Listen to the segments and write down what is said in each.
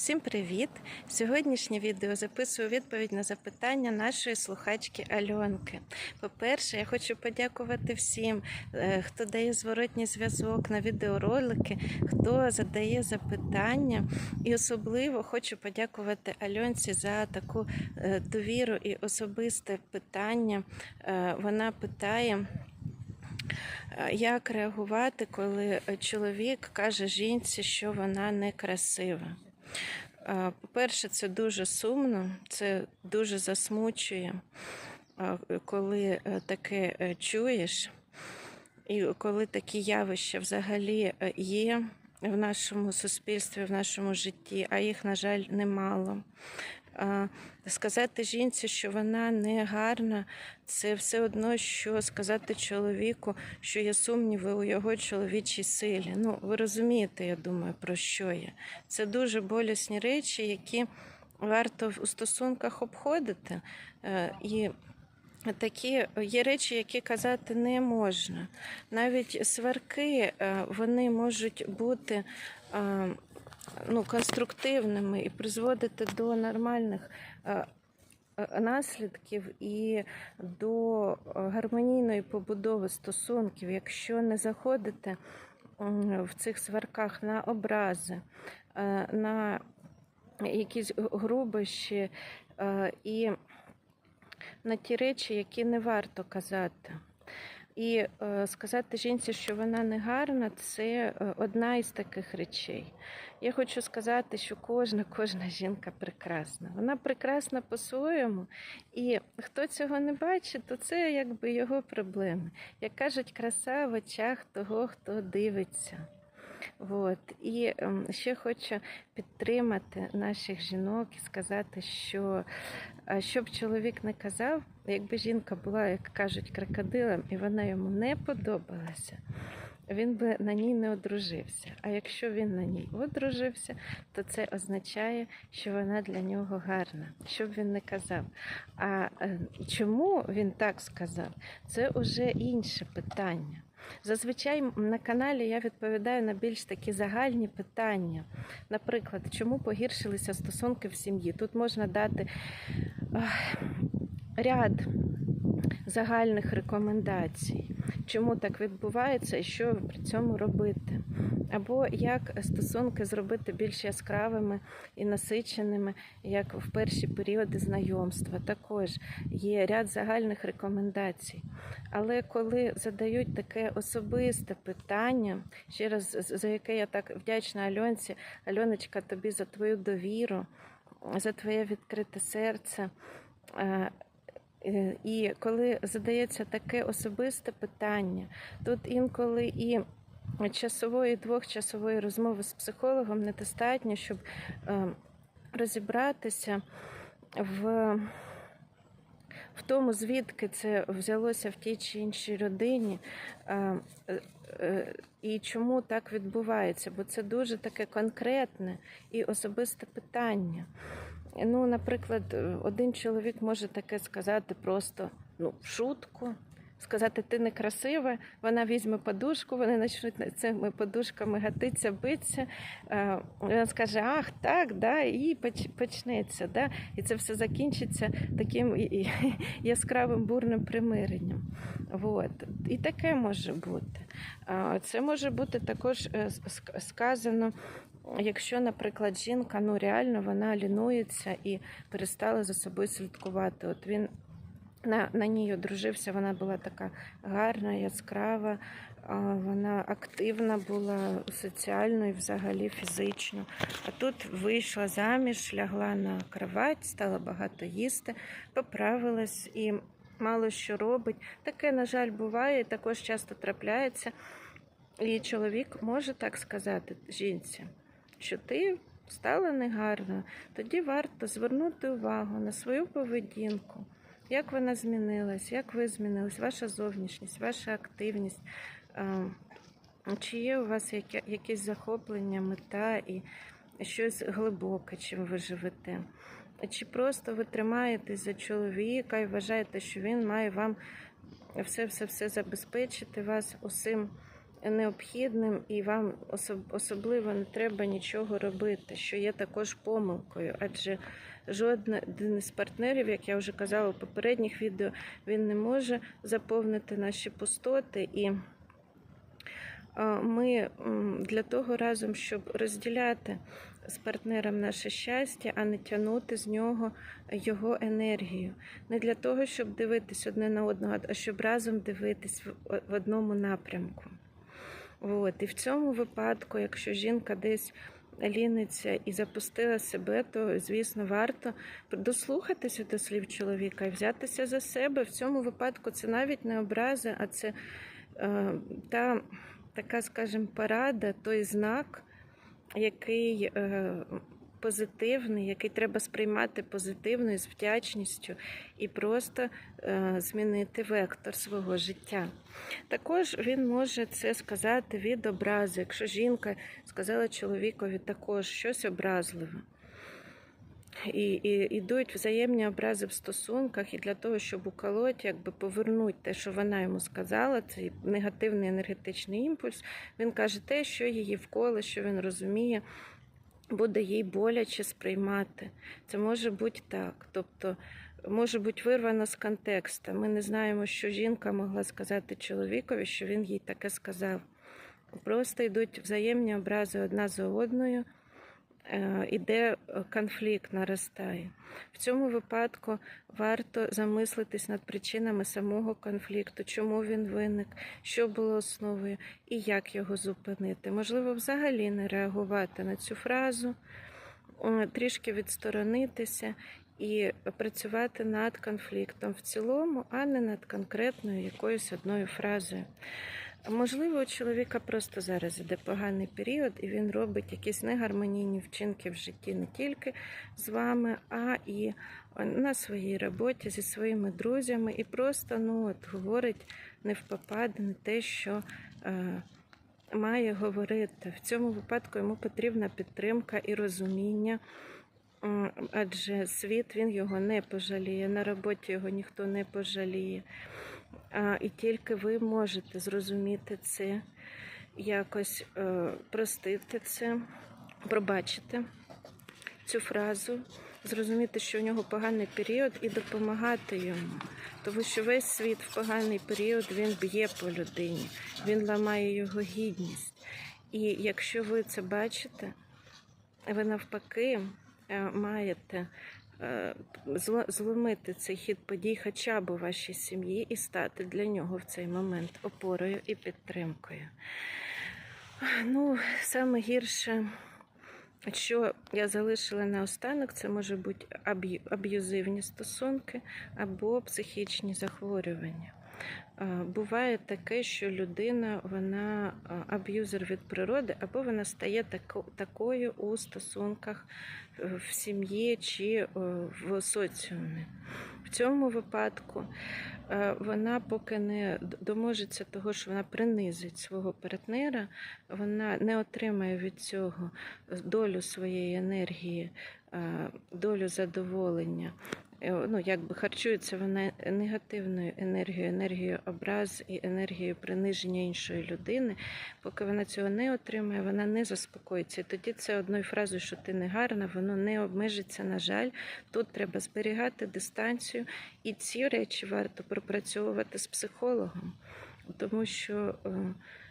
Всім привіт! Сьогоднішнє відео записую відповідь на запитання нашої слухачки Альонки. По-перше, я хочу подякувати всім, е, хто дає зворотній зв'язок на відеоролики, хто задає запитання. І особливо хочу подякувати Альонці за таку е, довіру і особисте питання. Е, Вона питає. Як реагувати, коли чоловік каже жінці, що вона некрасива? Е, По-перше, це дуже сумно, це дуже засмучує, е, коли е, таке чуєш, і коли такі явища взагалі є в нашому суспільстві, в нашому житті, а їх, на жаль, немало. Сказати жінці, що вона не гарна, це все одно, що сказати чоловіку, що є сумніви у його чоловічій силі. Ну, ви розумієте, я думаю, про що я. Це дуже болісні речі, які варто у стосунках обходити. Е, І такі є речі, які казати не можна. Навіть сварки е, вони можуть бути е, ну, конструктивними і призводити до нормальних е, е, наслідків і до гармонійної побудови стосунків, якщо не заходити в цих сварках на образи, е, на якісь грубощі і на ті речі, які не варто казати. І е, сказати жінці, що вона не гарна, це е, одна із таких речей. Я хочу сказати, що кожна, кожна жінка прекрасна. Вона прекрасна по-своєму, і хто цього не бачить, то це якби його проблеми. Як кажуть, краса в очах того, хто дивиться. От. І ем, ще хочу підтримати наших жінок і сказати, що е, щоб чоловік не казав, якби жінка була, як кажуть, крокодилом, і вона йому не подобалася, він би на ній не одружився. А якщо він на ній одружився, то це означає, що вона для нього гарна, щоб він не казав. А е, чому він так сказав, це вже інше питання. Зазвичай на каналі я відповідаю на більш такі загальні питання. Наприклад, чому погіршилися стосунки в сім'ї? Тут можна дати ряд загальних рекомендацій, чому так відбувається і що при цьому робити. Або як стосунки зробити більш яскравими і насиченими, як в перші періоди знайомства. Також є ряд загальних рекомендацій. Але коли задають таке особисте питання, ще раз за яке я так вдячна Альонці, Альоночка, тобі за твою довіру, за твоє відкрите серце. Е, І коли задається таке особисте питання, тут інколи і часової двохчасової розмови з психологом недостатньо, щоб е, розібратися в в тому, звідки це взялося в тій чи іншій родині, е, і чому так відбувається, бо це дуже таке конкретне і особисте питання. Ну, наприклад, один чоловік може таке сказати просто ну, в шутку. Сказати, ти некрасива, вона візьме подушку, вони почнуть цими подушками гатитися, битися. Е, Вона скаже, ах, так, да, і почнеться. Да? І це все закінчиться таким яскравим бурним примиренням. Вот. І таке може бути. Це може бути також е, сказано. Якщо, наприклад, жінка ну реально вона лінується і перестала за собою слідкувати. От він на, на ній одружився, вона була така гарна, яскрава, вона активна була соціально і взагалі фізично. А тут вийшла заміж, лягла на кровать, стала багато їсти, поправилась і мало що робить. Таке, на жаль, буває, і також часто трапляється. І чоловік може так сказати жінці, що ти стала негарною, тоді варто звернути увагу на свою поведінку. Як вона змінилась, як ви змінились, ваша зовнішність, ваша активність, чи є у вас яке- якесь захоплення, мета і щось глибоке, чим ви живете? Чи просто ви тримаєтесь за чоловіка і вважаєте, що він має вам все-все-все забезпечити вас усім необхідним і вам особливо не треба нічого робити, що є також помилкою, адже жоден з партнерів, як я вже казала у попередніх відео, він не може заповнити наші пустоти і. Ми для того разом, щоб розділяти з партнером наше щастя, а не тягнути з нього його енергію. Не для того, щоб дивитись одне на одного, а щоб разом дивитись в- одному напрямку. От. І в цьому випадку, якщо жінка десь ліниться і запустила себе, то звісно варто дослухатися до слів чоловіка і взятися за себе. В цьому випадку це навіть не образа, а це е, та така, скажімо, порада, той знак, який е, позитивний, який треба сприймати позитивно і з вдячністю і просто е, змінити вектор свого життя. Також він може це сказати від образи, якщо жінка сказала чоловікові також щось образливе. І, і йдуть взаємні образи в стосунках, і для того, щоб уколоть, якби повернути те, що вона йому сказала, цей негативний енергетичний імпульс, він каже те, що її вколе, що він розуміє, буде їй боляче сприймати. Це може бути так. Тобто може бути вирвано з контексту. Ми не знаємо, що жінка могла сказати чоловікові, що він їй таке сказав. Просто йдуть взаємні образи одна за одною, іде е, конфлікт, наростає. В цьому випадку варто замислитись над причинами самого конфлікту, чому він виник, що було основою і як його зупинити. Можливо, взагалі не реагувати на цю фразу, е, трішки відсторонитися і працювати над конфліктом в цілому, а не над конкретною якоюсь одною фразою. Можливо, у чоловіка просто зараз іде поганий період, і він робить якісь негармонійні вчинки в житті не тільки з вами, а і на своїй роботі зі своїми друзями, і просто ну, от, говорить не впопад, не те, що е, має говорити. В цьому випадку йому потрібна підтримка і розуміння. Адже світ він його не пожаліє, на роботі його ніхто не пожаліє. І тільки ви можете зрозуміти це, якось е, простити це, пробачити цю фразу, зрозуміти, що у нього поганий період, і допомагати йому. Тому що весь світ в поганий період він б'є по людині, він ламає його гідність. І якщо ви це бачите, ви навпаки е, маєте зломити цей хід подій хоча б у вашій сім'ї і стати для нього в цей момент опорою і підтримкою. Ну, саме гірше, що я залишила наостанок, це може бути аб'юзивні стосунки або психічні захворювання. Буває таке, що людина вона аб'юзер від природи, або вона стає такою у стосунках е, в сім'ї чи е, в соціумі. В цьому випадку е, вона поки не доможеться того, що вона принизить свого партнера, вона не отримає від цього долю своєї енергії, долю задоволення. Е, Ну, якби харчується вона негативною енергією, енергією образ і енергією приниження іншої людини. Поки вона цього не отримає, вона не заспокоїться. І тоді це одною фразою, що ти не гарна, воно не обмежиться. На жаль, тут треба зберігати дистанцію, і ці речі варто пропрацьовувати з психологом, тому що.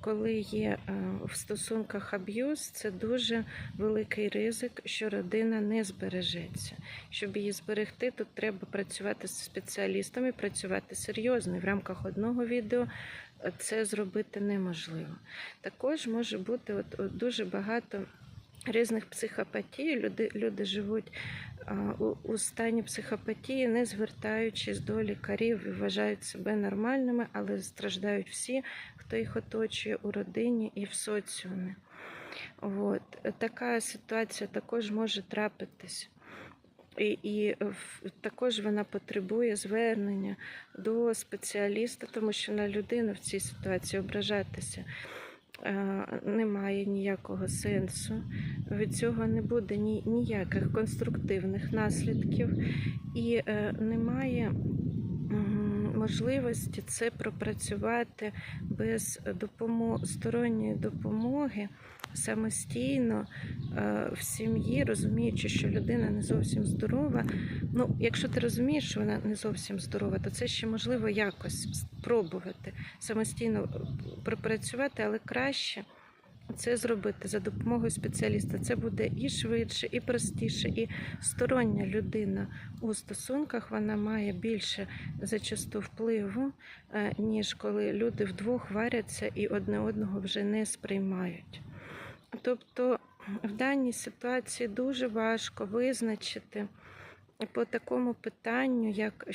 Коли є е, в стосунках аб'юз, це дуже великий ризик, що родина не збережеться. Щоб її зберегти, тут треба працювати з спеціалістами, працювати серйозно. В рамках одного відео е, це зробити неможливо. Також може бути от, от дуже багато різних психопатій. Люди, люди живуть у, у стані психопатії, не звертаючись до лікарів і вважають себе нормальними, але страждають всі, хто їх оточує у родині і в соціумі. От. Така ситуація також може трапитись. І, і також вона потребує звернення до спеціаліста, тому що на людину в цій ситуації ображатися немає ніякого сенсу. Від цього не буде ні, ніяких конструктивних наслідків і е, немає можливості це пропрацювати без допомо- сторонньої допомоги самостійно е, в сім'ї, розуміючи, що людина не зовсім здорова. Ну, якщо ти розумієш, що вона не зовсім здорова, то це ще можливо якось спробувати самостійно е, пропрацювати, але краще. Це зробити за допомогою спеціаліста. Це буде і швидше, і простіше, і стороння людина у стосунках вона має більше зачасту впливу, е, ніж коли люди вдвох варяться і одне одного вже не сприймають. Тобто в даній ситуації дуже важко визначити по такому питанню, як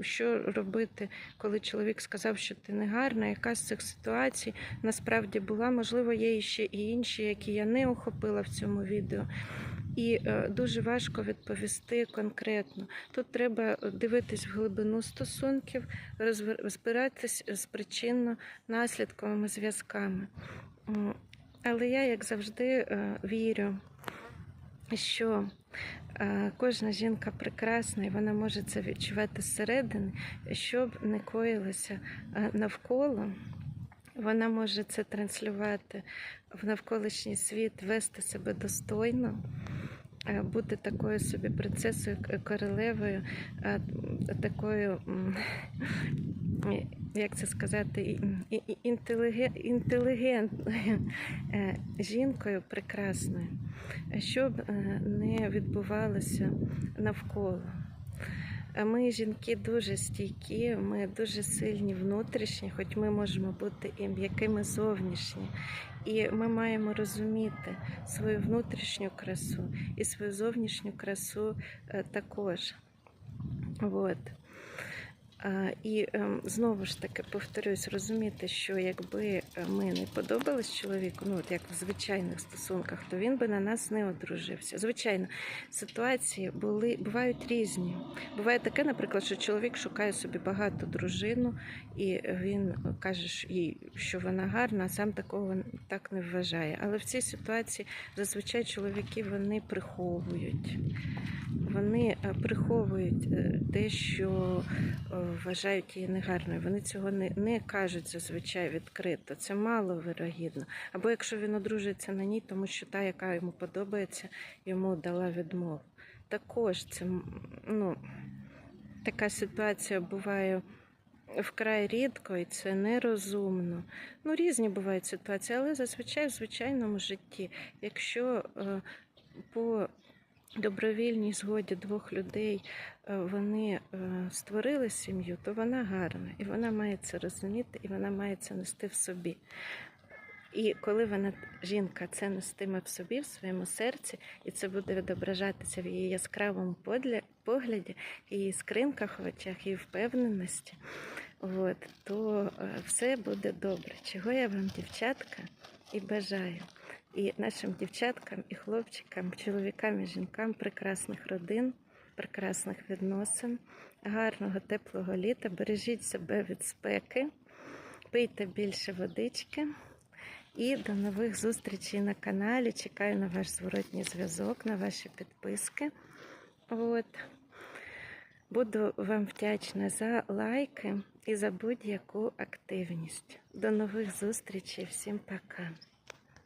що, робити, коли чоловік сказав, що ти не гарна, яка з цих ситуацій насправді була. Можливо, є ще і інші, які я не охопила в цьому відео. І е, дуже важко відповісти конкретно. Тут треба дивитись в глибину стосунків, розбир- розбиратись з причинно-наслідковими зв'язками. Але я, як завжди, е, вірю, що е, кожна жінка прекрасна і вона може це відчувати зсередини, щоб не коїлося е, навколо. Вона може це транслювати в навколишній світ, вести себе достойно, бути такою собі принцесою, королевою, такою, як це сказати, інтелігентною е, жінкою прекрасною, щоб е, не відбувалося навколо. Ми, жінки, дуже стійкі, ми дуже сильні внутрішні, хоч ми можемо бути і м'якими зовнішні. І ми маємо розуміти свою внутрішню красу і свою зовнішню красу е, також. От. І ем, знову ж таки повторюсь, розуміти, що якби е, ми не подобались чоловіку, ну от як в звичайних стосунках, то він би на нас не одружився. Звичайно, ситуації були бувають різні. Буває таке, наприклад, що чоловік шукає собі багату дружину, і він каже їй, що вона гарна, а сам такого так не вважає. Але в цій ситуації зазвичай чоловіки вони приховують. Вони е, приховують е, те, що вважають її негарною. Вони цього не, не кажуть зазвичай відкрито. Це мало вирогідно. Або якщо він одружується на ній, тому що та, яка йому подобається, йому дала відмову. Також це ну, така ситуація буває. Вкрай рідко і це нерозумно. Ну, різні бувають ситуації, але зазвичай в звичайному житті, якщо е, по добровільній згоді двох людей вони е, створили сім'ю, то вона гарна, і вона має це розуміти, і вона має це нести в собі. І коли вона, жінка, це нестиме в собі, в своєму серці, і це буде відображатися в її яскравому погляді, її скринках в очах, її впевненості, от, то е, все буде добре. Чого я вам, дівчатка, і бажаю. І нашим дівчаткам, і хлопчикам, чоловікам і жінкам прекрасних родин, прекрасних відносин, гарного теплого літа. Бережіть себе від спеки, пийте більше водички. І до нових зустрічей на каналі. Чекаю на ваш зворотній зв'язок, на ваші підписки. От. Буду вам вдячна за лайки і за будь-яку активність. До нових зустрічей. Всім пока.